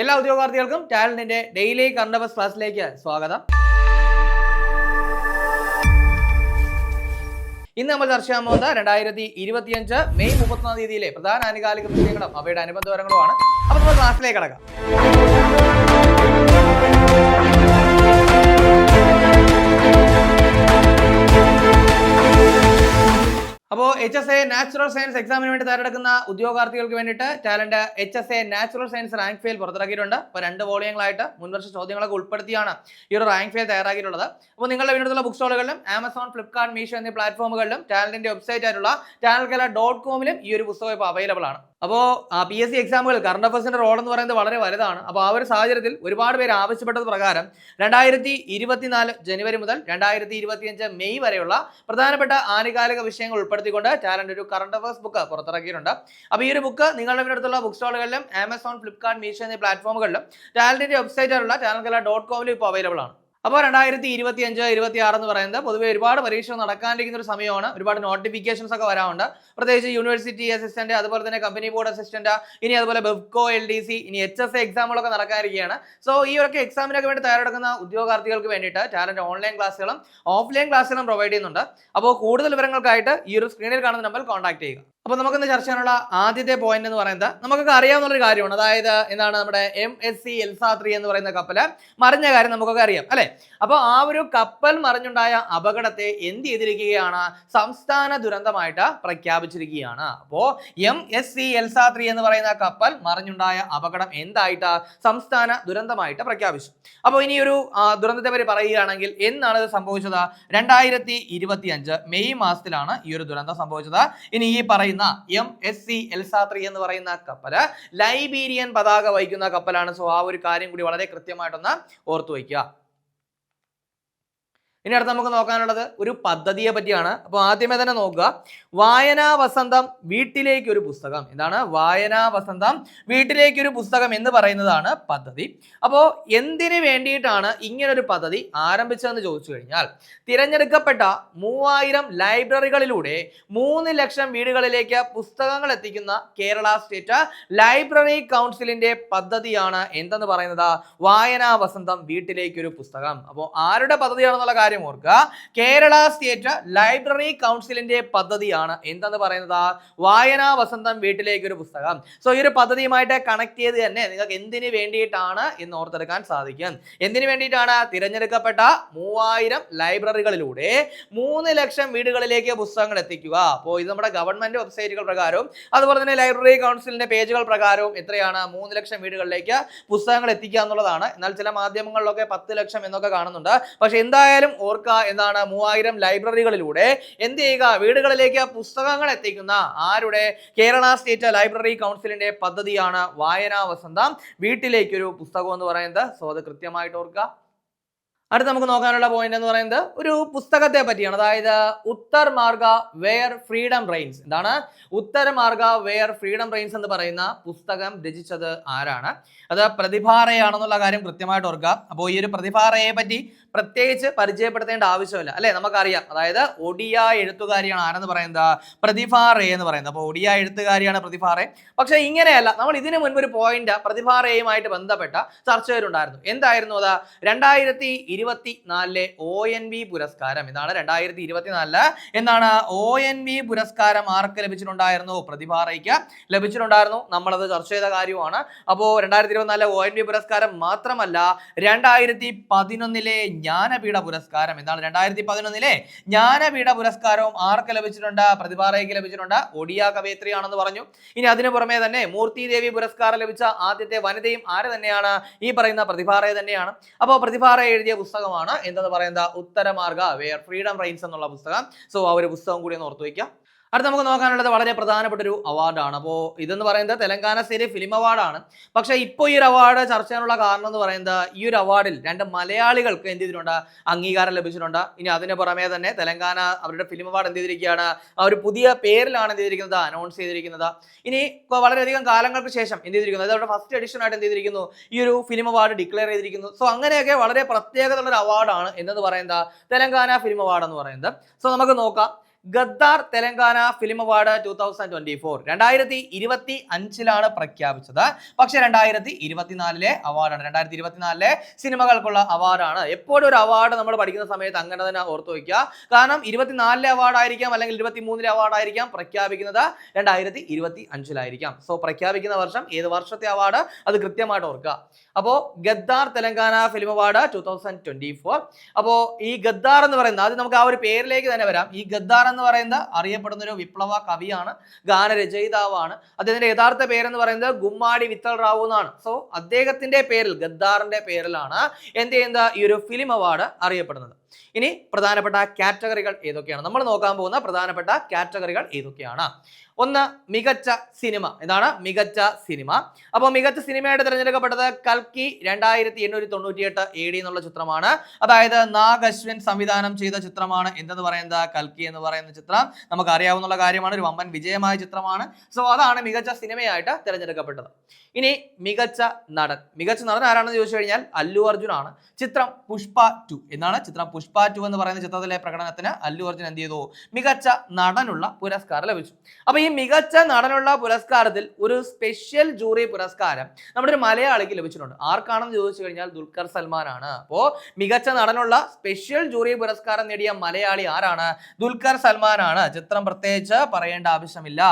എല്ലാ ഉദ്യോഗാർത്ഥികൾക്കും ടാലന്റിന്റെ ഡെയിലി കറണ്ട് അഫേഴ്സ് ക്ലാസ്സിലേക്ക് സ്വാഗതം. ഇന്ന് നമ്മൾ ചർച്ച ചെയ്യാൻ പോകുന്നത് രണ്ടായിരത്തി ഇരുപത്തിയഞ്ച് മെയ് മുപ്പത്തൊന്നാം തീയതിയിലെ പ്രധാന ആനുകാലിക വിഷയങ്ങളും അവയുടെ അനുബന്ധ വരങ്ങളുമാണ് അപ്പോൾ നമ്മൾ ക്ലാസ്സിലേക്ക് കടക്കാം. അപ്പോൾ H S A natural science എക്സാമിന് വേണ്ടി തയ്യാറെടുക്കുന്ന ഉദ്യോഗാർത്ഥികൾക്ക് വേണ്ടിയിട്ട് talent H S A natural science rank file പുറത്തിറക്കിയിട്ടുണ്ട്. അപ്പോൾ രണ്ട് വോളിയങ്ങളായിട്ട് മുൻവർഷ ചോദ്യങ്ങളൊക്കെ ഉൾപ്പെടുത്തിയാണ് ഈ ഒരു റാങ്ക് ഫെയിൽ തയ്യാറാക്കിയിട്ടുള്ളത്. അപ്പോൾ നിങ്ങളുടെ വീടുള്ള ബുക്ക് സ്റ്റോളുകളിലും ആമസോൺ ഫ്ലിപ്കാർട്ട് മീഷോ എന്നീ പ്ലാറ്റ്ഫോമുകളിലും ടാലന്റിന്റെ വെബ്സൈറ്റ് ആയിട്ടുള്ള ടാലൽ കല ഡോട്ട് കോമിലും ഈ ഒരു പുസ്തകം ഇപ്പോൾ അവൈലബിൾ ആണ്. അപ്പോൾ പി എസ് സി എക്സാമുകൾ കറണ്ട് അഫയേഴ്സിന്റെ റോൾ എന്ന് പറയുന്നത് വളരെ വലുതാണ്. അപ്പോൾ ആ ഒരു സാഹചര്യത്തിൽ ഒരുപാട് പേര് ആവശ്യപ്പെട്ടത് പ്രകാരം രണ്ടായിരത്തി ഇരുപത്തിനാല് ജനുവരി മുതൽ രണ്ടായിരത്തി ഇരുപത്തിയഞ്ച് മെയ് വരെയുള്ള പ്രധാനപ്പെട്ട ആനുകാലിക വിഷയങ്ങൾ ഉൾപ്പെടുത്തിക്കൊണ്ട് ടാലന്റ് ഒരു കറണ്ട് അഫയേഴ്സ് ബുക്ക് പുറത്തിറക്കിയിട്ടുണ്ട്. അപ്പോൾ ഈ ഒരു ബുക്ക് നിങ്ങളുടെ അടുത്തുള്ള ബുക്ക് സ്റ്റോളുകളിലും ആമസോൺ ഫ്ലിപ്കാർട്ട് മീഷോ എന്നീ പ്ലാറ്റ്ഫോമുകളിലും ടാലന്റിന്റെ വെബ്സൈറ്റായിട്ടുള്ള ടാലൻ കല ഡോട്ട് കോമിലും ഇപ്പോൾ അവൈലബിൾ ആണ്. അപ്പോൾ രണ്ടായിരത്തി ഇരുപത്തി അഞ്ച് ഇരുപത്തി ആറ് എന്ന് പറയുന്നത് പൊതുവെ ഒരുപാട് പരീക്ഷകൾ നടക്കാണ്ടിരിക്കുന്ന ഒരു സമയമാണ്. ഒരുപാട് നോട്ടിഫിക്കേഷൻസ് ഒക്കെ വരാറുണ്ട്. പ്രത്യേകിച്ച് യൂണിവേഴ്സിറ്റി അസിസ്റ്റന്റ് അതുപോലെ തന്നെ കമ്പനി ബോർഡ് അസിസ്റ്റന്റ് ഇനി അതുപോലെ ബെബ്കോ എൽ ഡി സി ഇനി എച്ച് എസ് എക്സാമുകളൊക്കെ നടക്കാനിരിക്കുകയാണ്. സോ ഈ ഒരു എക്സാമിനൊക്കെ വേണ്ടി തയ്യാറെടുക്കുന്ന ഉദ്യോഗാർത്ഥികൾക്ക് വേണ്ടിയിട്ട് ടാലന്റ് ഓൺലൈൻ ക്ലാസ്സുകളും ഓഫ്ലൈൻ ക്ലാസ്സുകളും പ്രൊവൈഡ് ചെയ്യുന്നുണ്ട്. അപ്പോൾ കൂടുതൽ വിവരങ്ങൾക്കായിട്ട് ഈ ഒരു സ്ക്രീനിൽ കാണുന്ന നമ്പറിൽ കോൺടാക്ട് ചെയ്യുക. അപ്പോൾ നമുക്കിന്ന് ചർച്ച ചെയ്യാനുള്ള ആദ്യത്തെ പോയിന്റ് എന്ന് പറയുന്നത് നമുക്കൊക്കെ അറിയാവുന്ന ഒരു കാര്യമാണ്. അതായത് എന്താണ് നമ്മുടെ എം എസ് സി എൽസാത്രി എന്ന് പറയുന്ന കപ്പൽ മറിഞ്ഞ കാര്യം നമുക്കൊക്കെ അറിയാം അല്ലേ? അപ്പോൾ ആ ഒരു കപ്പൽ മറിഞ്ഞുണ്ടായ അപകടത്തെ എന്ത് ചെയ്തിരിക്കുകയാണ്? സംസ്ഥാന ദുരന്തമായിട്ട് പ്രഖ്യാപിച്ചിരിക്കുകയാണ്. അപ്പോൾ എം എസ് സി എൽസാത്രി എന്ന് പറയുന്ന കപ്പൽ മറിഞ്ഞുണ്ടായ അപകടം എന്തായിട്ട് സംസ്ഥാന ദുരന്തമായിട്ട് പ്രഖ്യാപിച്ചു. അപ്പോൾ ഇനി ഒരു ദുരന്തത്തെ പറ്റി പറയുകയാണെങ്കിൽ എന്നാണ് ഇത് സംഭവിച്ചത്? രണ്ടായിരത്തി മെയ് മാസത്തിലാണ് ഈ ഒരു ദുരന്തം സംഭവിച്ചത്. ഇനി ഈ എം എസ് സി എൽസാത്രി എന്ന് പറയുന്ന കപ്പൽ ലൈബീരിയൻ പതാക വഹിക്കുന്ന കപ്പലാണ്. സോ ആ ഒരു കാര്യം കൂടി വളരെ കൃത്യമായിട്ടൊന്ന് ഓർത്തു വയ്ക്കുക. ഇനി അടുത്ത് നമുക്ക് നോക്കാനുള്ളത് ഒരു പദ്ധതിയെ പറ്റിയാണ്. അപ്പോൾ ആദ്യമേ തന്നെ നോക്കുക. വായനാ വസന്തം വീട്ടിലേക്ക് ഒരു പുസ്തകം. എന്താണ്? വായനാ വസന്തം വീട്ടിലേക്ക് ഒരു പുസ്തകം എന്ന് പറയുന്നതാണ് പദ്ധതി. അപ്പോൾ എന്തിനു വേണ്ടിയിട്ടാണ് ഇങ്ങനൊരു പദ്ധതി ആരംഭിച്ചതെന്ന് ചോദിച്ചു കഴിഞ്ഞാൽ തിരഞ്ഞെടുക്കപ്പെട്ട മൂവായിരം ലൈബ്രറികളിലൂടെ മൂന്ന് ലക്ഷം വീടുകളിലേക്ക് പുസ്തകങ്ങൾ എത്തിക്കുന്ന കേരള സ്റ്റേറ്റ് ലൈബ്രറി കൗൺസിലിന്റെ പദ്ധതിയാണ് എന്തെന്ന് പറയുന്നത്? വായനാ വസന്തം വീട്ടിലേക്ക് ഒരു പുസ്തകം. അപ്പോൾ ആരുടെ പദ്ധതിയാണെന്നുള്ള കാര്യം ഓർക്കുക. കേരള സ്റ്റേറ്റ് ലൈബ്രറി കൗൺസിലിന്റെ പദ്ധതിയാണ്. എന്താന്ന് പറയുന്നത്? വായനാ വസന്തം വീട്ടിലേക്ക് ഒരു പുസ്തകം. സോ ഈ ഒരു പദ്ധതിയുമായിട്ട് കണക്ട് ചെയ്ത് തന്നെ നിങ്ങൾക്ക് എന്തിനു വേണ്ടിയിട്ടാണ് എന്ന് ഓർത്തെടുക്കാൻ സാധിക്കും. എന്തിനു വേണ്ടിയിട്ടാണ്? തിരഞ്ഞെടുക്കപ്പെട്ട മൂവായിരം ലൈബ്രറികളിലൂടെ മൂന്ന് ലക്ഷം വീടുകളിലേക്ക് പുസ്തകങ്ങൾ എത്തിക്കുക. അപ്പോൾ ഇത് നമ്മുടെ ഗവൺമെന്റ് വെബ്സൈറ്റുകൾ പ്രകാരവും അതുപോലെ തന്നെ ലൈബ്രറി കൗൺസിലിന്റെ പേജുകൾ പ്രകാരവും എത്രയാണ്? മൂന്ന് ലക്ഷം വീടുകളിലേക്ക് പുസ്തകങ്ങൾ എത്തിക്കുക എന്നുള്ളതാണ്. എന്നാൽ ചില മാധ്യമങ്ങളിലൊക്കെ പത്ത് ലക്ഷം എന്നൊക്കെ കാണുന്നുണ്ട്. പക്ഷെ എന്തായാലും ഓർക്കുക എന്നാണ് മൂവായിരം ലൈബ്രറികളിലൂടെ എന്ത് ചെയ്യുക? വീടുകളിലേക്ക് പുസ്തകങ്ങൾ എത്തിക്കുന്ന ആരുടെ? കേരള സ്റ്റേറ്റ് ലൈബ്രറി കൗൺസിലിന്റെ പദ്ധതിയാണ് വായനാ വസന്തം. വീട്ടിലേക്കൊരു പുസ്തകം എന്ന് പറയുന്നത്. സോ അത് കൃത്യമായിട്ട് ഓർക്കുക. അടുത്ത് നമുക്ക് നോക്കാനുള്ള പോയിന്റ് എന്ന് പറയുന്നത് ഒരു പുസ്തകത്തെ പറ്റിയാണ്. അതായത് ഉത്തർ മാർഗ വെയർ ഫ്രീഡം റെയിൻസ് എന്താണ്? ഉത്തര മാർഗ വെയർ ഫ്രീഡം റെയിൻസ് എന്ന് പറയുന്ന പുസ്തകം രചിച്ചത് ആരാണ്? അത് പ്രതിഭാറയാണെന്നുള്ള കാര്യം കൃത്യമായിട്ട് ഓർക്കുക. അപ്പോൾ ഈ ഒരു പ്രതിഭാറയെ പറ്റി പ്രത്യേകിച്ച് പരിചയപ്പെടുത്തേണ്ട ആവശ്യമില്ല. അല്ലേ? നമുക്കറിയാം. അതായത് ഒഡിയ എഴുത്തുകാരിയാണ് ആരെന്ന് പറയുന്നത്? പ്രതിഭാറേ എന്ന് പറയുന്നത്. അപ്പോൾ ഒഡിയ എഴുത്തുകാരിയാണ് പ്രതിഭാറേ. പക്ഷേ ഇങ്ങനെയല്ല. നമ്മൾ ഇതിനു മുൻപ് ഒരു പോയിന്റ് പ്രതിഭാറയുമായിട്ട് ബന്ധപ്പെട്ട ചർച്ചകരുണ്ടായിരുന്നു എന്തായിരുന്നു അത്? രണ്ടായിരത്തി ഇരുപത്തി നാലിലെ ഒ എൻ വി പുരസ്കാരം. ഇതാണ് രണ്ടായിരത്തി ഇരുപത്തിനാലിൽ എന്താണ്? ഒ എൻ വി പുരസ്കാരം ആർക്ക് ലഭിച്ചിട്ടുണ്ടായിരുന്നു? പ്രതിഭാറയ്ക്ക് ലഭിച്ചിട്ടുണ്ടായിരുന്നു. നമ്മളത് ചർച്ച ചെയ്ത കാര്യമാണ്. അപ്പോൾ രണ്ടായിരത്തി ഇരുപത്തിനാലിലെ ഒ എൻ വി പുരസ്കാരം മാത്രമല്ല രണ്ടായിരത്തി പതിനൊന്നിലെ ജ്ഞാനപീഠ പുരസ്കാരം. എന്താണ് രണ്ടായിരത്തി പതിനൊന്നിലെ ജ്ഞാനപീഠ പുരസ്കാരവും ആർക്ക് ലഭിച്ചിട്ടുണ്ട്? പ്രതിഭാറയ്ക്ക് ലഭിച്ചിട്ടുണ്ട്. ഒഡിയ കവയത്രിയാണെന്ന് പറഞ്ഞു. ഇനി അതിനു പുറമെ തന്നെ മൂർത്തി ദേവി പുരസ്കാരം ലഭിച്ച ആദ്യത്തെ വനിതയും ആര് തന്നെയാണ്? ഈ പറയുന്ന പ്രതിഭാറയെ തന്നെയാണ്. അപ്പോൾ പ്രതിഭാറ എഴുതിയ പുസ്തകമാണ്. എന്തെന്ന് പറയുന്നത്? ഉത്തരമാർഗ വേർ ഫ്രീഡം റൈൻസ് എന്നുള്ള പുസ്തകം. സോ ആ ഒരു പുസ്തകം കൂടി ഒന്ന് ഓർത്തു വയ്ക്കുക അടുത്ത നമുക്ക് നോക്കാനുള്ളത് വളരെ പ്രധാനപ്പെട്ട ഒരു അവാർഡാണ് അപ്പോൾ ഇതെന്ന് പറയുന്നത് തെലങ്കാന സ്റ്റേറ്റ് ഫിലിം അവാർഡാണ് പക്ഷേ ഇപ്പോൾ ഈ ഒരു അവാർഡ് ചർച്ച ചെയ്യാനുള്ള കാരണം എന്ന് പറയുന്നത് ഈ ഒരു അവാർഡിൽ രണ്ട് മലയാളികൾക്ക് എന്ത് ചെയ്തിട്ടുണ്ട്? അംഗീകാരം ലഭിച്ചിട്ടുണ്ട്. ഇനി അതിന് പുറമേ തന്നെ തെലങ്കാന അവരുടെ ഫിലിം അവാർഡ് എന്ത് ചെയ്തിരിക്കുകയാണ്? ആ ഒരു പുതിയ പേരിലാണ് എന്ത് ചെയ്തിരിക്കുന്നത്? അനൗൺസ് ചെയ്തിരിക്കുന്നത്. ഇനി വളരെയധികം കാലങ്ങൾക്ക് ശേഷം എന്ത് ചെയ്തിരിക്കുന്നത് അതവരുടെ ഫസ്റ്റ് എഡിഷൻ ആയിട്ട് എന്ത് ചെയ്തിരിക്കുന്നു? ഈ ഒരു ഫിലിം അവാർഡ് ഡിക്ലെയർ ചെയ്തിരിക്കുന്നു. സോ അങ്ങനെയൊക്കെ വളരെ പ്രത്യേകത ഉള്ള ഒരു അവാർഡാണ് എന്നത് പറയുന്നത് തെലങ്കാന ഫിലിം അവാർഡ് എന്ന് പറയുന്നത്. സോ നമുക്ക് നോക്കാം. Gaddar Telangana film award two thousand twenty four രണ്ടായിരത്തി ഇരുപത്തി അഞ്ചിലാണ് പ്രഖ്യാപിച്ചത്. പക്ഷെ രണ്ടായിരത്തി ഇരുപത്തിനാലിലെ അവാർഡാണ്. രണ്ടായിരത്തി ഇരുപത്തിനാലിലെ സിനിമകൾക്കുള്ള അവാർഡാണ്. എപ്പോഴും ഒരു അവാർഡ് നമ്മൾ പഠിക്കുന്ന സമയത്ത് അങ്ങനെ തന്നെ ഓർത്ത് വയ്ക്കുക. കാരണം ഇരുപത്തിനാലിലെ ആയിരിക്കാം അല്ലെങ്കിൽ ഇരുപത്തി മൂന്നിലെ ആയിരിക്കാം പ്രഖ്യാപിക്കുന്നത് രണ്ടായിരത്തി ഇരുപത്തി അഞ്ചിലായിരിക്കാം സോ പ്രഖ്യാപിക്കുന്ന വർഷം ഏത് വർഷത്തെ അവാർഡ്? അത് കൃത്യമായിട്ട് ഓർക്കുക. അപ്പോൾ Gaddar Telangana film award two thousand twenty four അപ്പോൾ ഈ ഗദ്ദാർ എന്ന് പറയുന്നത് അത് നമുക്ക് ആ ഒരു പേരിലേക്ക് തന്നെ വരാം. ഈ ഗദ്ദാർ എന്ന് പറയുന്നത്? അറിയപ്പെടുന്ന ഒരു വിപ്ലവ കവിയാണ് ഗാനരചയിതാവാണ്. അദ്ദേഹത്തിന്റെ യഥാർത്ഥ പേരെന്ന് പറയുന്നത് ഗുമ്മാടി വിത്തൽ റാവു എന്നാണ്. സോ അദ്ദേഹത്തിന്റെ പേരിൽ ഗദ്ദാറിന്റെ പേരിലാണ് എന്ത് ചെയ്യുന്ന ഈ ഒരു ഫിലിം അവാർഡ് അറിയപ്പെടുന്നത്. ഇനി പ്രധാനപ്പെട്ട കാറ്റഗറികൾ ഏതൊക്കെയാണ്? നമ്മൾ നോക്കാൻ പോകുന്ന പ്രധാനപ്പെട്ട കാറ്റഗറികൾ ഏതൊക്കെയാണ്? ഒന്ന് മികച്ച സിനിമ. എന്താണ് മികച്ച സിനിമ. അപ്പോൾ മികച്ച സിനിമയായിട്ട് തിരഞ്ഞെടുക്കപ്പെട്ടത് കൽക്കി രണ്ടായിരത്തി എണ്ണൂറ്റി തൊണ്ണൂറ്റിയെട്ട് എ ഡി എന്നുള്ള ചിത്രമാണ്. അതായത് നാഗ് അശ്വിൻ സംവിധാനം ചെയ്ത ചിത്രമാണ്. എന്തെന്ന് പറയുന്നത്? കൽക്കി എന്ന് പറയുന്ന ചിത്രം. നമുക്ക് അറിയാവുന്ന കാര്യമാണ്. ഒരു വമ്പൻ വിജയമായ ചിത്രമാണ്. സോ അതാണ് മികച്ച സിനിമയായിട്ട് തിരഞ്ഞെടുക്കപ്പെട്ടത്. ഇനി മികച്ച നടൻ. മികച്ച നടൻ ആരാണെന്ന് ചോദിച്ചു കഴിഞ്ഞാൽ അല്ലു അർജുൻ ആണ് ചിത്രം പുഷ്പ ടു എന്നാണ് ചിത്രം പുഷ്പ ടു എന്ന് പറയുന്ന ചിത്രത്തിലെ പ്രകടനത്തിന് അല്ലു അർജുൻ എന്ത് ചെയ്തു? മികച്ച നടനുള്ള പുരസ്കാരം ലഭിച്ചു. അപ്പൊ ഈ മികച്ച നടനുള്ള പുരസ്കാരത്തിൽ ഒരു സ്പെഷ്യൽ ജൂറി പുരസ്കാരം നമ്മുടെ ഒരു മലയാളിക്ക് ലഭിച്ചിട്ടുണ്ട്. ആർക്കാണെന്ന് ചോദിച്ചു കഴിഞ്ഞാൽ ദുൽഖർ സൽമാനാണ്. അപ്പോ മികച്ച നടനുള്ള സ്പെഷ്യൽ ജൂറി പുരസ്കാരം നേടിയ മലയാളി ആരാണ്? ദുൽഖർ സൽമാനാണ്. ചിത്രം പ്രത്യേകിച്ച് പറയേണ്ട ആവശ്യമില്ല.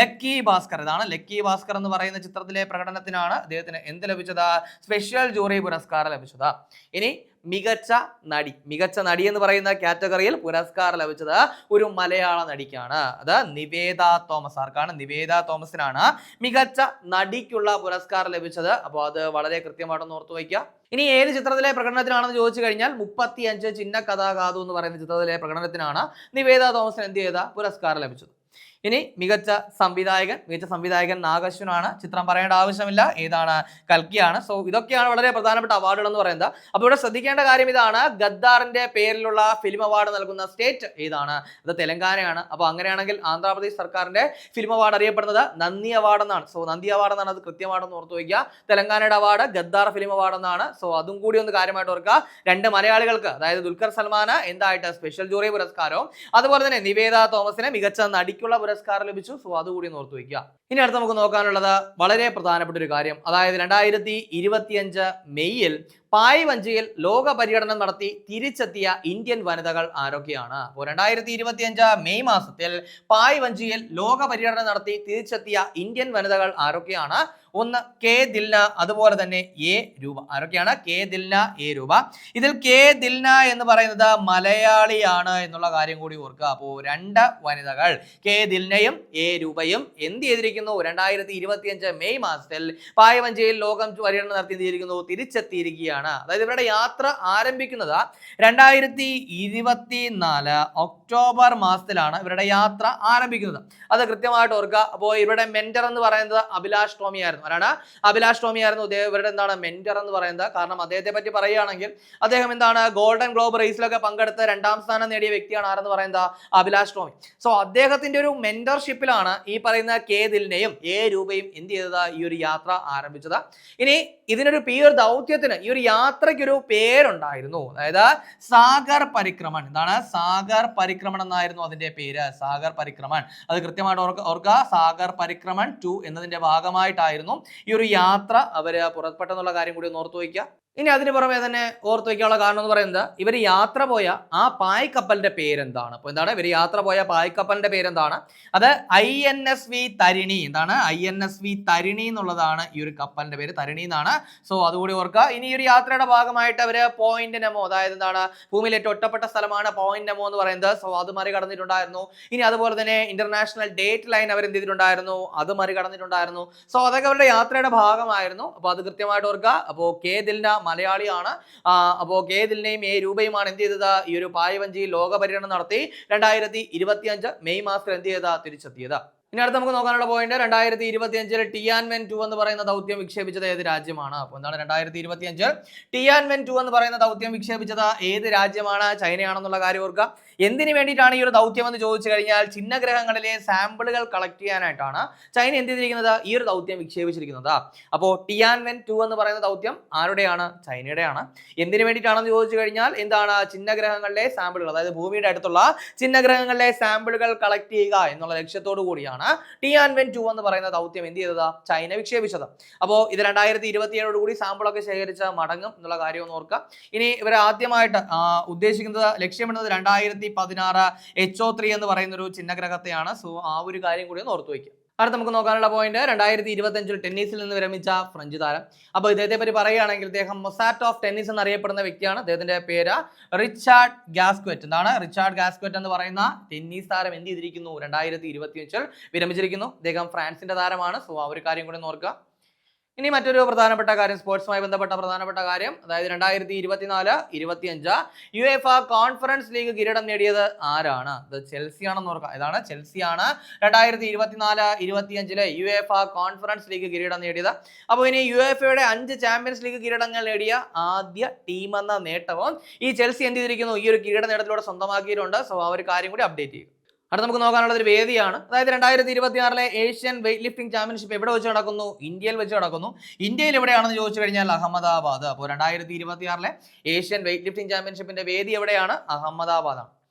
ലക്കി ഭാസ്കർ. ഇതാണ് ലക്കി ഭാസ്കർ എന്ന് പറയുന്ന ചിത്രത്തിലെ പ്രകടനത്തിനാണ് അദ്ദേഹത്തിന് എന്ത് ലഭിച്ചത്? സ്പെഷ്യൽ ജൂറി പുരസ്കാരം ലഭിച്ചത്. ഇനി മികച്ച നടി. മികച്ച നടി എന്ന് പറയുന്ന കാറ്റഗറിയിൽ പുരസ്കാരം ലഭിച്ചത് ഒരു മലയാള നടിക്കാണ്. അത് നിവേദ തോമസ് ആർക്കാണ്. നിവേദ തോമസിനാണ് മികച്ച നടിക്കുള്ള പുരസ്കാരം ലഭിച്ചത്. അപ്പോൾ അത് വളരെ കൃത്യമായിട്ടൊന്ന് ഓർത്തു വയ്ക്കുക. ഇനി ഏത് ചിത്രത്തിലെ പ്രകടനത്തിനാണെന്ന് ചോദിച്ചു കഴിഞ്ഞാൽ മുപ്പത്തി അഞ്ച് ചിന്ന കഥാകാതു എന്ന് പറയുന്ന ചിത്രത്തിലെ പ്രകടനത്തിനാണ് നിവേദ തോമസിന് എന്ത് ചെയ്ത പുരസ്കാരം ലഭിച്ചത്. ഇനി മികച്ച സംവിധായകൻ മികച്ച സംവിധായകൻ നാഗശ്വനാണ്. ചിത്രം പറയേണ്ട ആവശ്യമില്ല. ഏതാണ് കൽക്കിയാണ്. സോ ഇതൊക്കെയാണ് വളരെ പ്രധാനപ്പെട്ട അവാർഡുകൾ എന്ന് പറയുന്നത്. അപ്പോൾ ഇവിടെ ശ്രദ്ധിക്കേണ്ട കാര്യം ഇതാണ്. ഗദ്ദാറിന്റെ പേരിലുള്ള ഫിലിം അവാർഡ് നൽകുന്ന സ്റ്റേറ്റ് ഏതാണ്? അത് തെലങ്കാനയാണ്. അപ്പോൾ അങ്ങനെയാണെങ്കിൽ ആന്ധ്രാപ്രദേശ് സർക്കാരിന്റെ ഫിലിം അവാർഡ് അറിയപ്പെടുന്നത് നന്ദി അവാർഡ് എന്നാണ്. സോ നന്ദി അവാർഡ് എന്നാണ് അത് കൃത്യമായിട്ടൊന്ന് ഓർത്തു വയ്ക്കുക. തെലങ്കാനയുടെ അവാർഡ് ഗദ്ദാർ ഫിലിം അവാർഡ് എന്നാണ്. സോ അതും കൂടി ഒന്ന് കാര്യമായിട്ട് ഓർക്കുക. രണ്ട് മലയാളികൾക്ക് അതായത് ദുൽഖർ സൽമാന് എന്തായിട്ട് സ്പെഷ്യൽ ജൂറി പുരസ്കാരവും അതുപോലെ തന്നെ നിവേദ തോമസിന് മികച്ച നടിക്കുള്ള പുരസ്കാരം ലഭിച്ചു. സോ അതുകൂടി ഓർത്തു വയ്ക്കുക ഇനി അടുത്ത് നമുക്ക് നോക്കാനുള്ളത് വളരെ പ്രധാനപ്പെട്ട ഒരു കാര്യം. അതായത് രണ്ടായിരത്തി ഇരുപത്തിയഞ്ച് മെയ്യിൽ പായ് വഞ്ചിയിൽ ലോക പര്യടനം നടത്തി തിരിച്ചെത്തിയ ഇന്ത്യൻ വനിതകൾ ആരൊക്കെയാണ്? അപ്പോൾ രണ്ടായിരത്തി ഇരുപത്തിയഞ്ച് മെയ് മാസത്തിൽ പായ് വഞ്ചിയിൽ ലോക പര്യടനം നടത്തി തിരിച്ചെത്തിയ ഇന്ത്യൻ വനിതകൾ ആരൊക്കെയാണ്? ഒന്ന് കെ ദിൽന അതുപോലെ തന്നെ എ രൂപ. ആരൊക്കെയാണ്? കെ ദിൽന എ രൂപ. ഇതിൽ കെ ദിൽന എന്ന് പറയുന്നത് മലയാളിയാണ് എന്നുള്ള കാര്യം കൂടി ഓർക്കുക. അപ്പോൾ രണ്ട് വനിതകൾ കെ ദിൽനയും എ രൂപയും എന്ത് ചെയ്തിരിക്കുന്നു രണ്ടായിരത്തി ഇരുപത്തിയഞ്ച് മെയ് മാസത്തിൽ പായവഞ്ചിയിൽ ലോകം പര്യടനം നടത്തിയിരിക്കുന്നു. തിരിച്ചെത്തിയിരിക്കുകയാണ്. അതായത് ഇവരുടെ യാത്ര ആരംഭിക്കുന്നത് രണ്ടായിരത്തി ഇരുപത്തി നാല് ഒക്ടോബർ മാസത്തിലാണ് ഇവരുടെ യാത്ര ആരംഭിക്കുന്നത്. അത് കൃത്യമായിട്ട് ഓർക്കുക. അപ്പോൾ ഇവരുടെ മെന്റർ എന്ന് പറയുന്നത് അഭിലാഷ് ടോമി ആയിരുന്നു. ആരാണ്? അഭിലാഷ് ടോമി ആയിരുന്നു. ഇവരുടെ എന്താണ് മെന്റർ എന്ന് പറയുന്നത്. കാരണം അദ്ദേഹത്തെ പറ്റി പറയുകയാണെങ്കിൽ അദ്ദേഹം എന്താണ് ഗോൾഡൻ ഗ്ലോബ് റേസിലൊക്കെ പങ്കെടുത്ത് രണ്ടാം സ്ഥാനം നേടിയ വ്യക്തിയാണ് ആരെന്ന് പറയുന്നത് അഭിലാഷ് ടോമി. സോ അദ്ദേഹത്തിന്റെ ഒരു മെന്റർഷിപ്പിലാണ് ഈ പറയുന്ന കെ ദിലിനെയും ഏ രൂപയും എന്ത് ചെയ്തതാ? ഈ ഒരു യാത്ര ആരംഭിച്ചത്. ഇനി ഇതിനൊരു ഈ ഒരു ദൗത്യത്തിന് ഈ ഒരു യാത്രയ്ക്കൊരു പേരുണ്ടായിരുന്നു. അതായത് സാഗർ പരിക്രമൺ. എന്താണ്? സാഗർ പരിക്രമൺ എന്നായിരുന്നു അതിന്റെ പേര്. സാഗർ പരിക്രമൺ. അത് കൃത്യമായിട്ട് ഓർക്ക ഓർക്കുക. സാഗർ പരിക്രമൺ ടു എന്നതിന്റെ ഭാഗമായിട്ടായിരുന്നു ഈ ഒരു യാത്ര. അവർ പുറപ്പെട്ടെന്നുള്ള കാര്യം കൂടി ഒന്ന് ഓർത്തു വയ്ക്കുക. ഇനി അതിന് പുറമെ തന്നെ ഓർത്ത് വയ്ക്കാനുള്ള കാരണം എന്ന് പറയുന്നത് ഇവർ യാത്ര പോയ ആ പായ്ക്കപ്പലിന്റെ പേരെന്താണ്? അപ്പോൾ എന്താണ്? ഇവർ യാത്ര പോയ പായ്ക്കപ്പലിന്റെ പേരെന്താണ്? അത് I N S V Tarini. എന്താണ്? I N S V Tarini എന്നുള്ളതാണ് ഈ ഒരു കപ്പലിന്റെ പേര്. തരിണി എന്നാണ്. സോ അതുകൂടി ഓർക്കുക. ഇനി ഈ ഒരു യാത്രയുടെ ഭാഗമായിട്ട് അവർ പോയിന്റ് നെമോ അതായത് എന്താണ്? ഭൂമിയിൽ ഏറ്റവും ഒറ്റപ്പെട്ട സ്ഥലമാണ് പോയിന്റ് നെമോ എന്ന് പറയുന്നത്. സോ അത് മറികടന്നിട്ടുണ്ടായിരുന്നു. ഇനി അതുപോലെ തന്നെ ഇന്റർനാഷണൽ ഡേറ്റ് ലൈൻ അവർ എന്ത് ചെയ്തിട്ടുണ്ടായിരുന്നു? അത് മറികടന്നിട്ടുണ്ടായിരുന്നു. സോ അതൊക്കെ അവരുടെ യാത്രയുടെ ഭാഗമായിരുന്നു. അപ്പോൾ അത് കൃത്യമായിട്ട് ഓർക്കുക. അപ്പോൾ കെ ദിൽന മലയാളിയാണ്. അപ്പോൾ കെ ദിലിനെയും എ രൂപയുമാണ് എന്ത് ചെയ്തത്? ഈ ഒരു പായവഞ്ചി ലോക പര്യടനം നടത്തി. രണ്ടായിരത്തി മെയ് മാസത്തിൽ എന്ത് ചെയ്ത തിരിച്ചെത്തിയത്. ഇനി അടുത്ത് നമുക്ക് നോക്കാനുള്ള പോയിന്റ് രണ്ടായിരത്തി ഇരുപത്തി അഞ്ചിൽ ടിയാൻവെൻ ടു എന്ന് പറയുന്ന ദൗത്യം വിക്ഷേപിച്ചത് ഏത് രാജ്യമാണ്? അപ്പോൾ എന്താണ് രണ്ടായിരത്തി ഇരുപത്തി അഞ്ച് ടിയാൻവെൻ ടു എന്ന് പറയുന്ന ദൗത്യം വിക്ഷേപിച്ചത് ഏത് രാജ്യമാണ്? ചൈനയാണെന്നുള്ള കാര്യം ഓർക്കുക. എന്തിനു വേണ്ടിയിട്ടാണ് ഈ ഒരു ദൗത്യം എന്ന് ചോദിച്ചു കഴിഞ്ഞാൽ ചിഹ്നഗ്രഹങ്ങളിലെ സാമ്പിളുകൾ കളക്ട് ചെയ്യാനായിട്ടാണ് ചൈന എന്ത് ചെയ്തിരിക്കുന്നത്? ഈ ഒരു ദൗത്യം വിക്ഷേപിച്ചിരിക്കുന്നത്. അപ്പോൾ ടിയാൻവെൻ ടു എന്ന് പറയുന്ന ദൗത്യം ആരുടെയാണ്? ചൈനയുടെയാണ്. എന്തിനു വേണ്ടിയിട്ടാണെന്ന് ചോദിച്ചു കഴിഞ്ഞാൽ എന്താണ് ചിഹ്നഗ്രഹങ്ങളിലെ സാമ്പിളുകൾ? അതായത് ഭൂമിയുടെ അടുത്തുള്ള ചിഹ്നഗ്രഹങ്ങളിലെ സാമ്പിളുകൾ കളക്ട് ചെയ്യുക എന്നുള്ള ലക്ഷ്യത്തോടു കൂടിയാണ് ടിയാൻവെൻ ടു എന്ന് പറയുന്ന ദൗത്യം എന്ത് ചെയ്തത്? ചൈന വിക്ഷേപിച്ചത്. അപ്പോൾ ഇത് രണ്ടായിരത്തി ഇരുപത്തിയേഴോട് കൂടി സാമ്പിളൊക്കെ ശേഖരിച്ച മടങ്ങും എന്നുള്ള കാര്യം ഒന്ന് ഓർക്കുക. ഇനി ഇവർ ആദ്യമായിട്ട് ഉദ്ദേശിക്കുന്നത് ലക്ഷ്യമിടുന്നത് രണ്ടായിരത്തി പതിനാറ് എച്ച് ഒ ത്രീ എന്ന് പറയുന്ന ഒരു ചിഹ്നഗ്രഹത്തെയാണ്. സോ ആ ഒരു കാര്യം കൂടി ഒന്ന് ഓർത്തു വയ്ക്കുക. അടുത്ത നമുക്ക് നോക്കാനുള്ള പോയിന്റ് രണ്ടായിരത്തി ഇരുപത്തി അഞ്ചിൽ ടെന്നീസിൽ നിന്ന് വിരമിച്ച ഫ്രഞ്ച് താരം. അപ്പോൾ ഇദ്ദേഹത്തെ പറ്റി പറയുകയാണെങ്കിൽ അദ്ദേഹം മൊസാറ്റ് ഓഫ് ടെന്നീസ് എന്നറിയപ്പെടുന്ന വ്യക്തിയാണ്. അദ്ദേഹത്തിന്റെ പേര് റിച്ചാർഡ് ഗാസ്ക്വറ്റ്. എന്താണ്? റിച്ചാർഡ് ഗാസ്ക്വറ്റ് എന്ന് പറയുന്ന ടെന്നീസ് താരം എന്ത് ചെയ്തിരിക്കുന്നു? രണ്ടായിരത്തി ഇരുപത്തി അഞ്ചിൽ വിരമിച്ചിരിക്കുന്നു. അദ്ദേഹം ഫ്രാൻസിന്റെ താരമാണ്. സോ ആ ഒരു കാര്യം കൂടി ഓർക്കുക. ഇനി മറ്റൊരു പ്രധാനപ്പെട്ട കാര്യം സ്പോർട്സുമായി ബന്ധപ്പെട്ട പ്രധാനപ്പെട്ട കാര്യം. അതായത് രണ്ടായിരത്തി ഇരുപത്തിനാല് ഇരുപത്തിയഞ്ച് യു എഫ് കോൺഫറൻസ് ലീഗ് കിരീടം നേടിയത് ആരാണ്? അത് ചെൽസി ആണെന്ന് ഓർക്കുക ഇതാണ് ചെൽസി ആണ് രണ്ടായിരത്തി ഇരുപത്തിനാല് ഇരുപത്തിയഞ്ചിലെ യു എഫ് കോൺഫറൻസ് ലീഗ് കിരീടം നേടിയത്. അപ്പോൾ ഇനി യു എഫ് എയുടെ അഞ്ച് ചാമ്പ്യൻസ് ലീഗ് കിരീടങ്ങൾ നേടിയ ആദ്യ ടീം എന്ന നേട്ടവും ഈ ചെൽസി എന്ത് ചെയ്തിരിക്കുന്നു? ഈ ഒരു കിരീട നേട്ടത്തിലൂടെ സ്വന്തമാക്കിയിട്ടുണ്ട്. സോ ആ ഒരു കാര്യം കൂടി അപ്ഡേറ്റ് ചെയ്യും. അടുത്ത നമുക്ക് നോക്കാനുള്ള ഒരു വേദിയാണ്. അതായത് രണ്ടായിരത്തി ഇരുപത്തി ആറിലെ ഏഷ്യൻ വെയിറ്റ് ലിഫ്റ്റിംഗ് ചാമ്പ്യൻഷിപ്പ് എവിടെ വെച്ച് നടക്കുന്നു? ഇന്ത്യയിൽ വെച്ച് നടക്കുന്നു. ഇന്ത്യയിൽ എവിടെയാണെന്ന് ചോദിച്ചു കഴിഞ്ഞാൽ അഹമ്മദാബാദ്. അപ്പോൾ രണ്ടായിരത്തി ഇരുപത്തി ആറിലെ ഏഷ്യൻ വെയിറ്റ് ലിഫ്റ്റിംഗ് ചാമ്പ്യൻഷിപ്പിന്റെ വേദി എവിടെയാണ്? അഹമ്മദാബാദാണ്.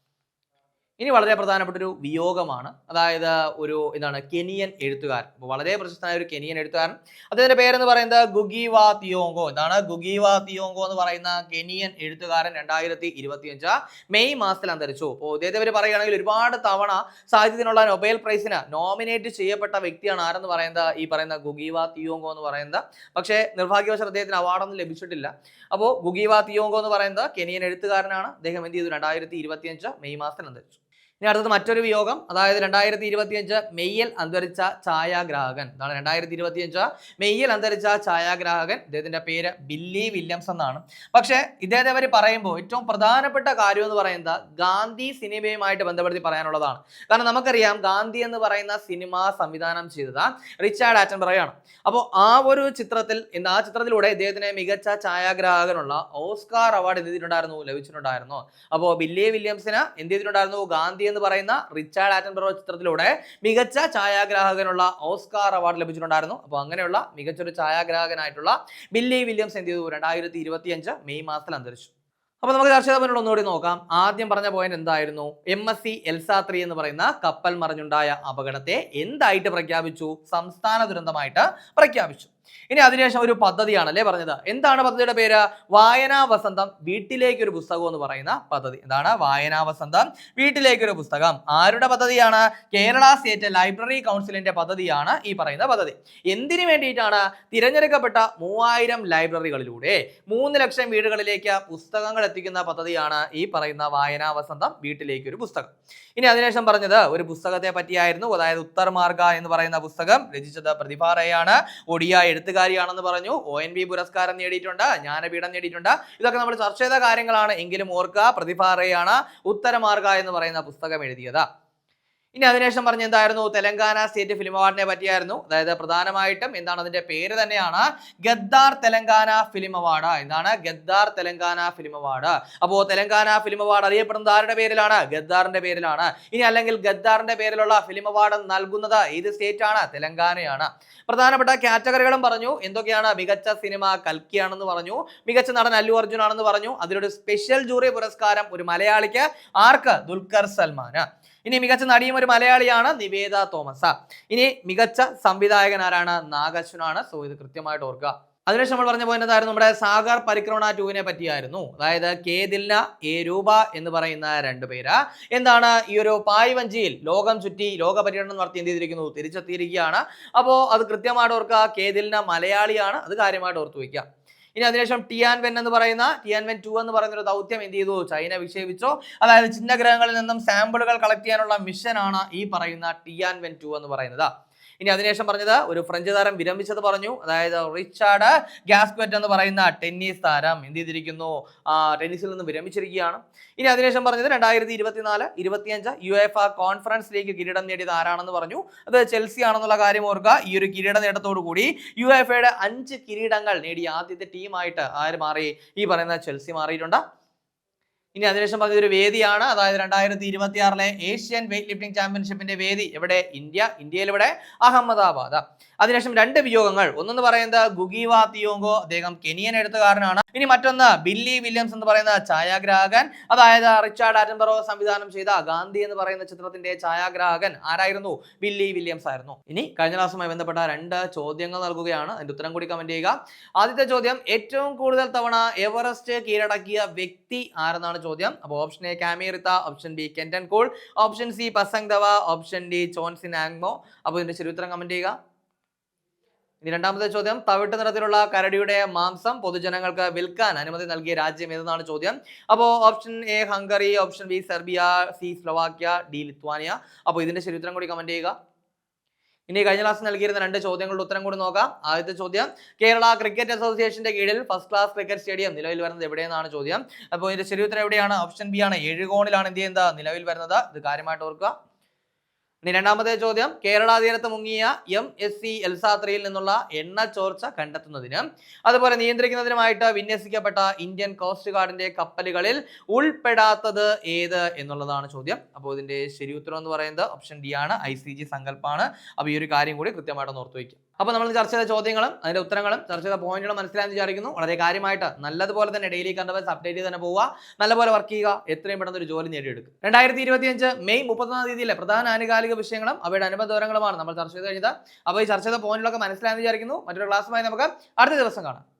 ഇനി വളരെ പ്രധാനപ്പെട്ട ഒരു വിയോഗമാണ്. അതായത് ഒരു എന്താണ് കെനിയൻ എഴുത്തുകാരൻ. വളരെ പ്രശസ്തനായ ഒരു കെനിയൻ എഴുത്തുകാരൻ. അദ്ദേഹത്തിന്റെ പേരെന്ന് പറയുന്നത് ഗുഗിവാ തിയോങ്കോ. എന്താണ് ഗുഗിവാ തിയോങ്കോ എന്ന് പറയുന്ന കെനിയൻ എഴുത്തുകാരൻ രണ്ടായിരത്തി ഇരുപത്തിയഞ്ച് മെയ് മാസത്തിൽ അന്തരിച്ചു. അപ്പോൾ ഇദ്ദേഹത്തെ പേര് പറയുകയാണെങ്കിൽ ഒരുപാട് തവണ സാഹിത്യത്തിനുള്ള നൊബേൽ പ്രൈസിന് നോമിനേറ്റ് ചെയ്യപ്പെട്ട വ്യക്തിയാണ് ആരെന്ന് പറയുന്നത്? ഈ പറയുന്ന ഗുഗിവാ തിയോങ്കോ എന്ന് പറയുന്നത്. പക്ഷേ നിർഭാഗ്യവശാൽ അദ്ദേഹത്തിന് അവാർഡൊന്നും ലഭിച്ചിട്ടില്ല. അപ്പോൾ ഗുഗിവാ തിയോങ്കോ എന്ന് പറയുന്നത് കെനിയൻ എഴുത്തുകാരനാണ്. അദ്ദേഹം എന്ത് ചെയ്തു? രണ്ടായിരത്തി ഇരുപത്തിയഞ്ച് മെയ് മാസത്തിൽ അന്തരിച്ചു. ഇനി അടുത്തത് മറ്റൊരു വിയോഗം. അതായത് രണ്ടായിരത്തി ഇരുപത്തിയഞ്ച് മെയ്യിൽ അന്തരിച്ച ഛായാഗ്രാഹകൻ. എന്താണ് രണ്ടായിരത്തി ഇരുപത്തിയഞ്ച് മെയ്യിൽ അന്തരിച്ച ഛായാഗ്രാഹകൻ. ഇദ്ദേഹത്തിന്റെ പേര് ബില്ലി വില്യംസ് എന്നാണ്. പക്ഷേ ഇദ്ദേഹത്തെ അവർ പറയുമ്പോൾ ഏറ്റവും പ്രധാനപ്പെട്ട കാര്യം എന്ന് പറയുന്നത് ഗാന്ധി സിനിമയുമായിട്ട് ബന്ധപ്പെടുത്തി പറയാനുള്ളതാണ്. കാരണം നമുക്കറിയാം ഗാന്ധി എന്ന് പറയുന്ന സിനിമ സംവിധാനം ചെയ്തത് റിച്ചാർഡ് ആറ്റൻബറയാണ് അപ്പോൾ ആ ഒരു ചിത്രത്തിൽ ആ ചിത്രത്തിലൂടെ ഇദ്ദേഹത്തിന് മികച്ച ഛായാഗ്രാഹകനുള്ള ഓസ്കാർ അവാർഡ് എന്ത് ചെയ്തിട്ടുണ്ടായിരുന്നു? ലഭിച്ചിട്ടുണ്ടായിരുന്നു. അപ്പോൾ ബില്ലി വില്യംസിന് എന്ത് ചെയ്തിട്ടുണ്ടായിരുന്നു? ഗാന്ധി എന്ന് പറയുന്ന റിച്ചാർഡ് ആറ്റൻബറോ ചിത്രത്തിലൂടെ മികച്ച ഛായാഗ്രാഹകനുള്ള ഓസ്കാർ അവാർഡ് ലഭിച്ചിട്ടുണ്ടായിരുന്നു. അപ്പോൾ അങ്ങനെയുള്ള മികച്ചൊരു ഛായാഗ്രാഹകനായിട്ടുള്ള ബില്ലി വില്യംസ് എന്ത് ചെയ്തു? രണ്ടായിരത്തി ഇരുപത്തി അഞ്ച് മെയ് മാസത്തിൽ അന്തരിച്ചു. അപ്പോൾ നമുക്ക് ചർച്ച ചെയ്തപ്പോൾ ഒന്നുകൂടി നോക്കാം. ആദ്യം പറഞ്ഞ പോയിന്റ് എന്തായിരുന്നു? എം എസ് സി എൽസാത്രി എന്ന് പറയുന്ന കപ്പൽ മറിഞ്ഞുണ്ടായ അപകടത്തെ എന്തായിട്ട് പ്രഖ്യാപിച്ചു? സംസ്ഥാന ദുരന്തമായിട്ട് പ്രഖ്യാപിച്ചു. ഇനി അതിനുശേഷം ഒരു പദ്ധതിയാണ് അല്ലേ പറഞ്ഞത്? എന്താണ് പദ്ധതിയുടെ പേര്? വായനാ വസന്തം വീട്ടിലേക്ക് ഒരു പുസ്തകം എന്ന് പറയുന്ന പദ്ധതി. എന്താണ്? വായനാ വസന്തം വീട്ടിലേക്ക് ഒരു പുസ്തകം. ആരുടെ പദ്ധതിയാണ്? കേരള സ്റ്റേറ്റ് ലൈബ്രറി കൗൺസിലിന്റെ പദ്ധതിയാണ് ഈ പറയുന്ന പദ്ധതി. എന്തിനു വേണ്ടിയിട്ടാണ് തിരഞ്ഞെടുക്കപ്പെട്ട മൂവായിരം ലൈബ്രറികളിലൂടെ മൂന്ന് ലക്ഷം വീടുകളിലേക്ക് പുസ്തകങ്ങൾ എത്തിക്കുന്ന പദ്ധതിയാണ് ഈ പറയുന്ന വായനാ വസന്തം വീട്ടിലേക്ക് ഒരു പുസ്തകം. ഇനി അതിനുശേഷം പറഞ്ഞത് ഒരു പുസ്തകത്തെ പറ്റിയായിരുന്നു. അതായത് ഉത്തർമാർഗ എന്ന് പറയുന്ന പുസ്തകം. രചിച്ചത് പ്രതിഭാറയാണ് ഒഡിയ എഴുത്തുകാരിയാണെന്ന് പറഞ്ഞു. ഒ എൻ ബി പുരസ്കാരം നേടിയിട്ടുണ്ട് ജ്ഞാനപീഠം നേടിയിട്ടുണ്ട്. ഇതൊക്കെ നമ്മൾ ചർച്ച ചെയ്ത കാര്യങ്ങളാണ്. എങ്കിലും ഓർക്കുക പ്രതിഭ റേയാണ് ഉത്തരമാർഗ എന്ന് പറയുന്ന പുസ്തകം എഴുതിയത്. ഇനി അതിനുശേഷം പറഞ്ഞ എന്തായിരുന്നു? തെലങ്കാന സ്റ്റേറ്റ് ഫിലിം അവാർഡിനെ പറ്റിയായിരുന്നു. അതായത് പ്രധാനമായിട്ടും എന്താണ് അതിന്റെ പേര് തന്നെയാണ്? ഗദ്ദാർ തെലങ്കാന ഫിലിം അവാർഡ് എന്താണ്? ഗദ്ദാർ തെലങ്കാന ഫിലിം അവാർഡ് അപ്പോൾ തെലങ്കാന ഫിലിം അവാർഡ് അറിയപ്പെടുന്നത് ആരുടെ പേരിലാണ്? ഗദ്ദാറിന്റെ പേരിലാണ്. ഇനി അല്ലെങ്കിൽ ഗദ്ദാറിന്റെ പേരിലുള്ള ഫിലിം അവാർഡ് നൽകുന്നത് ഏത് സ്റ്റേറ്റ് ആണ്? തെലങ്കാനയാണ്. പ്രധാനപ്പെട്ട കാറ്റഗറികളും പറഞ്ഞു. എന്തൊക്കെയാണ്? മികച്ച സിനിമ കൽക്കിയാണെന്ന് പറഞ്ഞു. മികച്ച നടൻ അല്ലു അർജുൻ ആണെന്ന് പറഞ്ഞു. അതിലൊരു സ്പെഷ്യൽ ജൂറി പുരസ്കാരം ഒരു മലയാളിക്ക്. ആർക്ക്? ദുൽഖർ സൽമാന്. ഇനി മികച്ച നടിയും ഒരു മലയാളിയാണ് നിവേദ തോമസ്. ഇനി മികച്ച സംവിധായകൻ ആരാണ്? നാഗശ്വനാണ് സോ ഇത് കൃത്യമായിട്ട് ഓർക്കുക. അതിനുശേഷം നമ്മൾ പറഞ്ഞ പോയിന്റ് എന്തായിരുന്നു? നമ്മുടെ സാഗർ പരിക്രമണ ടൂവിനെ പറ്റിയായിരുന്നു. അതായത് കെ ഏ എ രൂപ എന്ന് പറയുന്ന രണ്ടു പേര്. എന്താണ്? ഈ ഒരു പായ്വഞ്ചിയിൽ ലോകം ചുറ്റി ലോക പര്യടനം നടത്തി എന്ത് ചെയ്തിരിക്കുന്നു? തിരിച്ചെത്തിയിരിക്കുകയാണ്. അപ്പോൾ അത് കൃത്യമായിട്ട് ഓർക്കുക. കെ ദിൽന മലയാളിയാണ്. അത് കാര്യമായിട്ട് ഓർത്തു വയ്ക്കുക ഇനി അതിനുശേഷം ടിയാൻവെൻ എന്ന് പറയുന്ന ടിയാൻവെൻ ടു എന്ന് പറയുന്ന ഒരു ദൗത്യം എന്ത് ചെയ്തു? ചൈന വിക്ഷേപിച്ചോ. അതായത് ചിഹ്നഗ്രഹങ്ങളിൽ നിന്നും സാമ്പിളുകൾ കളക്ട് ചെയ്യാനുള്ള മിഷനാണ് ഈ പറയുന്ന ടിയാൻവെൻ ടു എന്ന് പറയുന്നത്. ഇനി അതിനുശേഷം പറഞ്ഞത് ഒരു ഫ്രഞ്ച് താരം വിരമിച്ചത് പറഞ്ഞു. അതായത് റിച്ചാർഡ് ഗാസ്ക്വറ്റ് എന്ന് പറയുന്ന ടെന്നീസ് താരം എന്ത് ചെയ്തിരിക്കുന്നു? ടെന്നീസിൽ നിന്ന് വിരമിച്ചിരിക്കുകയാണ്. ഇനി അതിനുശേഷം പറഞ്ഞത് രണ്ടായിരത്തി ഇരുപത്തിനാല് ഇരുപത്തിയഞ്ച് UEFA conference league കിരീടം നേടിയത് ആരാണെന്ന് പറഞ്ഞു. അത് ചെൽസി ആണെന്നുള്ള കാര്യം ഓർക്കുക. ഈ ഒരു കിരീട നേട്ടത്തോടു കൂടി യു എഫ് എയുടെ അഞ്ച് കിരീടങ്ങൾ നേടിയ ആദ്യത്തെ ടീമായിട്ട് ആര് മാറി? ഈ പറയുന്ന ചെൽസി മാറിയിട്ടുണ്ട്? ഇനി അതിനുശേഷം പറഞ്ഞ ഒരു വേദിയാണ്. അതായത് രണ്ടായിരത്തി ഇരുപത്തി ആറിലെ ഏഷ്യൻ വെയിറ്റ് ലിഫ്റ്റിംഗ് ചാമ്പ്യൻഷിപ്പിന്റെ വേദി. എവിടെ? ഇന്ത്യ. ഇന്ത്യയിൽ ഇവിടെ അഹമ്മദാബാദ്. അതിനുശേഷം രണ്ട് വിയോഗങ്ങൾ. ഒന്നെന്ന് പറയുന്നത് ഗുഗീവ തിയോങ്കോ അദ്ദേഹം കെനിയൻ എഴുത്തുകാരനാണ് ഇനി മറ്റൊന്ന് ബില്ലി വില്യംസ് എന്ന് പറയുന്ന ഛായാഗ്രാഹകൻ. അതായത് റിച്ചാർഡ് ആറ്റംബറോ സംവിധാനം ചെയ്ത ഗാന്ധി എന്ന് പറയുന്ന ചിത്രത്തിന്റെ ഛായാഗ്രാഹകൻ ആരായിരുന്നു? ബില്ലി വില്യംസ് ആയിരുന്നു. ഇനി കഴിഞ്ഞ ക്ലാസ്സുമായി ബന്ധപ്പെട്ട രണ്ട് ചോദ്യങ്ങൾ നൽകുകയാണ്. അതിന്റെ ഉത്തരം കൂടി കമന്റ് ചെയ്യുക. ആദ്യത്തെ ചോദ്യം ഏറ്റവും കൂടുതൽ തവണ എവറസ്റ്റ് കീഴടക്കിയ വ്യക്തി ആരെന്നാണ് ചോദ്യം? അപ്പോൾ option A Kami Rita. Option B Kenton Cool. Option C Pasang Dawa option D Chhonzin ആങ്മോ അപ്പോൾ ഇതിന്റെ ശരി ഉത്തരം കമന്റ് ചെയ്യുക. ഇനി രണ്ടാമത്തെ ചോദ്യം. തവിട്ട് നിറത്തിലുള്ള കരടിയുടെ മാംസം പൊതുജനങ്ങൾക്ക് വിൽക്കാൻ അനുമതി നൽകിയ രാജ്യം ഏതെന്നാണ് ചോദ്യം. അപ്പോൾ option A Hungary option B Serbia C Slovakia D Lithuania. അപ്പോൾ ഇതിന്റെ ശരി ഉത്തരം കൂടി കമന്റ് ചെയ്യുക. ഇനി കഴിഞ്ഞ ക്ലാസ് നൽകിയിരുന്ന രണ്ട് ചോദ്യങ്ങളുടെ ഉത്തരം കൂടി നോക്കാം. ആദ്യത്തെ ചോദ്യം കേരള ക്രിക്കറ്റ് അസോസിയേഷന്റെ കീഴിൽ ഫസ്റ്റ് ക്ലാസ് ക്രിക്കറ്റ് സ്റ്റേഡിയം നിലവിൽ വരുന്നത് എവിടെയെന്നാണ് ചോദ്യം. അപ്പോൾ ഇതിന്റെ ശരി ഉത്തരം എവിടെയാണ്? ഓപ്ഷൻ ബി ആണ്. എഴുകോണിലാണ് എന്ത് ചെയ്യുന്നത്? നിലവിൽ വരുന്നത്. ഇത് കാര്യമായിട്ട് ഓർക്കുക. ഇനി രണ്ടാമത്തെ ചോദ്യം. കേരള തീരത്ത് മുങ്ങിയ എം എസ് സി എൽസാത്രിയിൽ നിന്നുള്ള എണ്ണ ചോർച്ച കണ്ടെത്തുന്നതിന്. അതുപോലെ നിയന്ത്രിക്കുന്നതിനുമായിട്ട് വിന്യസിക്കപ്പെട്ട ഇന്ത്യൻ കോസ്റ്റ് ഗാർഡിന്റെ കപ്പലുകളിൽ ഉൾപ്പെടാത്തത് ഏത് എന്നുള്ളതാണ് ചോദ്യം. അപ്പോൾ ഇതിന്റെ ശരി ഉത്തരം എന്ന് പറയുന്നത് ഓപ്ഷൻ ഡി ആണ്. ഐ സി ജി സങ്കല്പമാണ് അപ്പോൾ ഈ ഒരു കാര്യം കൂടി കൃത്യമായിട്ട് ഓർത്ത് വയ്ക്കുക. അപ്പോൾ നമ്മൾ ചർച്ച ചെയ്ത ചോദ്യങ്ങളും അതിന്റെ ഉത്തരങ്ങളും ചർച്ച ചെയ്ത പോയിന്റുകളും മനസ്സിലായെന്ന് വിചാരിക്കുന്നു. വളരെ കാര്യമായിട്ട് നല്ലതുപോലെ തന്നെ ഡെയിലി കണ്ടവസ് അപ്ഡേറ്റ് ചെയ്ത് തന്നെ പോവുക. നല്ലപോലെ വർക്ക് ചെയ്യുക. എത്രയും പെട്ടെന്ന് ഒരു ജോലി നേടിയെടുക്കുക. രണ്ടായിരത്തി ഇരുപത്തിയഞ്ച് മെയ് മുപ്പത്തൊന്നാം തീയതിയിലെ പ്രധാന ആനുകാലിക വിഷയങ്ങളും അവയുടെ അനുബന്ധ വിവരങ്ങളുമാണ് നമ്മൾ ചർച്ച ചെയ്ത് കഴിഞ്ഞത്. അപ്പോൾ ഈ ചർച്ച ചെയ്ത പോയിന്റുകളൊക്കെ മനസ്സിലായെന്ന് വിചാരിക്കുന്നു. മറ്റൊരു ക്ലാസ്സുമായി നമുക്ക് അടുത്ത ദിവസം കാണാം.